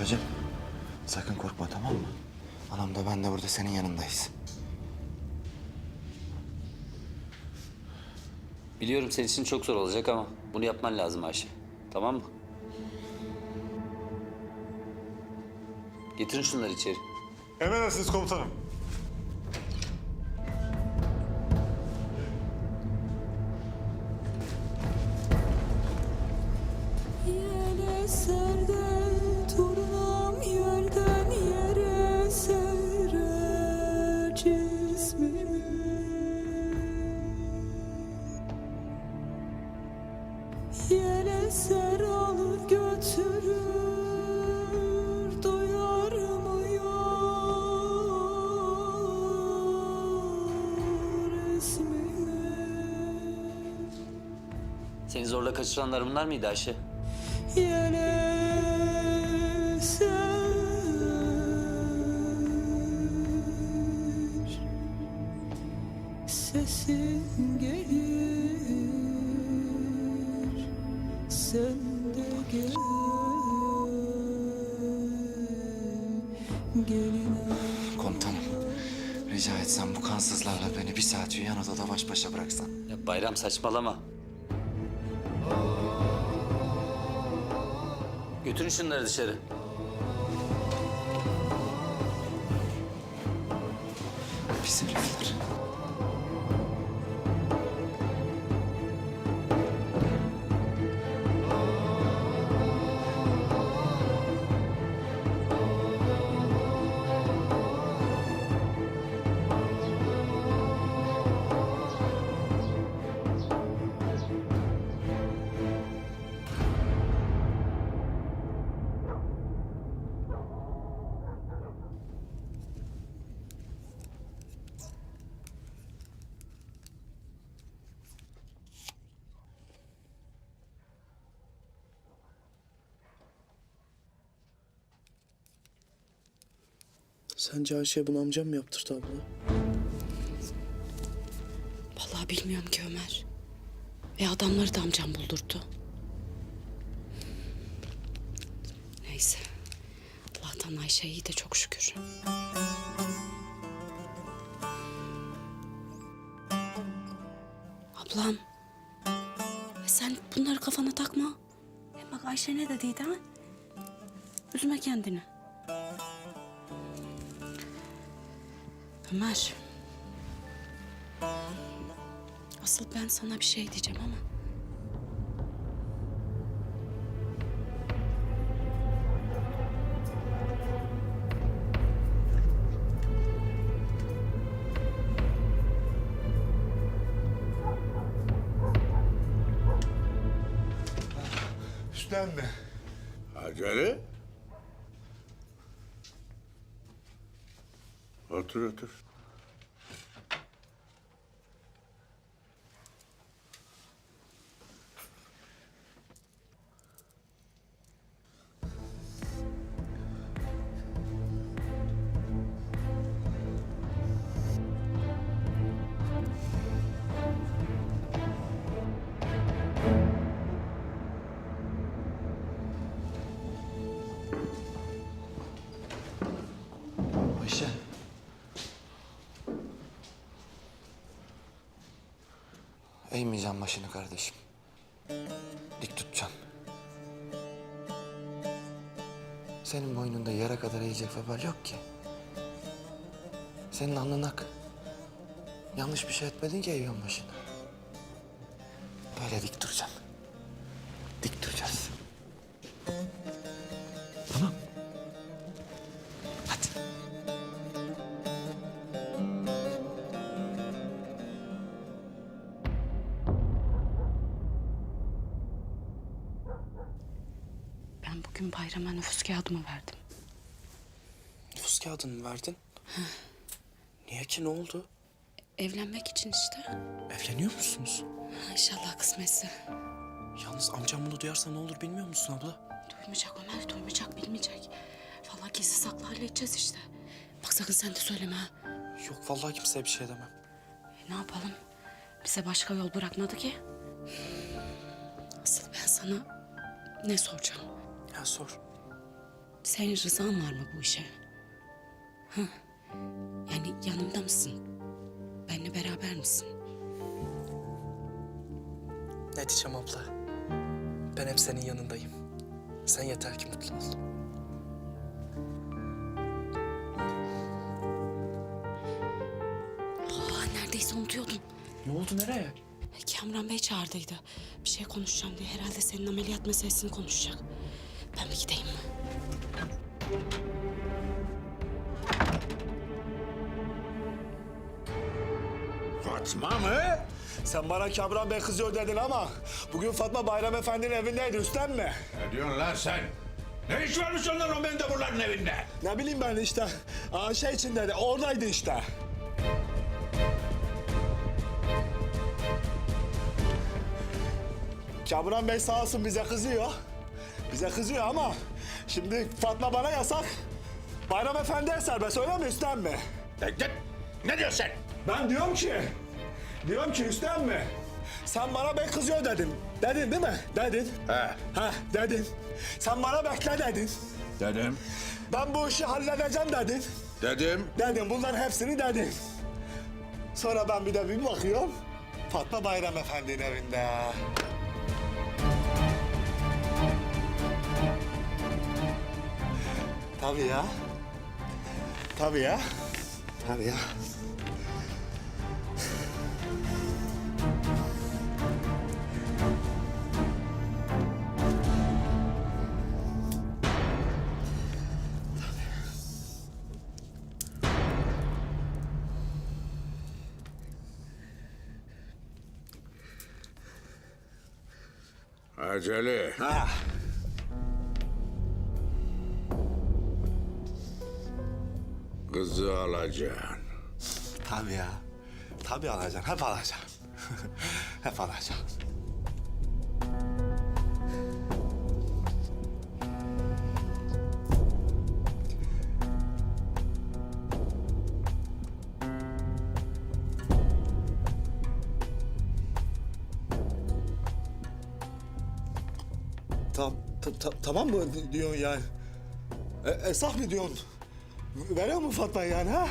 Bacım sakın korkma tamam mı? Anam da ben de burada senin yanındayız. Biliyorum senin için çok zor olacak ama bunu yapman lazım Ayşe. Tamam mı? Getirin şunları içeri. Emredersiniz komutanım. Seni zorla kaçıranlar bunlar mıydı Ayşe? Yele ser Sesin gelir Sen de gel Gelin Komutanım rica etsem bu kansızlarla beni bir saat yan odada baş başa bıraksan. Ya Bayram saçmalama. Götürün şunları dışarı. Pis herifler. Sence Ayşe'ye bunu amcam mı yaptırdı abla? Vallahi bilmiyorum ki Ömer. Ve adamları da amcam buldurdu. Neyse. Allah'tan Ayşe iyi de çok şükür. Ablam. e sen bunları kafana takma. Hem bak Ayşe ne dediydi ha? Üzme kendini. Ömer. Asıl ben sana bir şey diyeceğim ama. Üstlenme. Acele. Otur otur. Eğmeyeceğim başını kardeşim. Dik tutacaksın. Senin boynunda yere kadar eğecek vebal yok ki. Senin alnın. Yanlış bir şey etmedin ki eğiyorsun başını. Böyle dik duracaksın. Ben bugün bayrama nüfus kağıdımı verdim. Nüfus kağıdını mı verdin? Niye ki ne oldu? Evlenmek için işte. Evleniyor musunuz? Ha, İnşallah kısmetse. Yalnız amcam bunu duyarsa ne olur bilmiyor musun abla? Duymayacak Ömer, duymayacak, bilmeyecek. Vallahi gizli saklı halledeceğiz işte. Bak sakın sen de söyleme ha. Yok vallahi kimseye bir şey demem. E, ne yapalım? Bize başka yol bırakmadı ki. Asıl ben sana ne soracağım? Ya sor. Senin rızan var mı bu işe? Ha? Yani yanımda mısın? Benimle beraber misin? Ne diyeceğim abla? Ben hep senin yanındayım. Sen yeter ki mutlu ol. Aa, neredeyse unutuyordum. Ne oldu nereye? Kamran Bey çağırdıydı. Bir şey konuşacağım diye. Herhalde senin ameliyat meselesini konuşacak. Ben bir gideyim mi? Fatma mı? Sen bana Kamran Bey kızıyor dedin ama bugün Fatma Bayram Efendi'nin evindeydi üstten mi? Ne diyorsun lan sen? Ne iş varmış onların o mendeburların evinde? Ne bileyim ben işte. Aa, şey içindeydi, oradaydı işte. Kamran Bey sağ olsun bize kızıyor. Bize kızıyor ama şimdi Fatma bana yasak. Bayram Efendi'ye serbest öyle mi üstten mi? Ne, ne, diyorsun sen? Ben diyorum ki, diyorum ki üstten mi? Sen bana bey kızıyor dedin. Dedin değil mi? Dedin. He. Ha dedin. Sen bana bekle dedin. Dedim. Ben bu işi halledeceğim dedin. Dedim. Dedim bunların hepsini dedin. Sonra ben bir de bir bakıyorum. Fatma Bayram Efendi'nin evinde. Tabii ya. Tabii ya. Tabii ya. Acele. Ha. Kızı alacaksın. Tabii ya. Tabii alacaksın. Hep alacaksın. hep alacaksın. Tam, ta, ta- tamam mı diyorsun yani? E, esah mı diyorsun? Veriyor mu Fatma yani ha?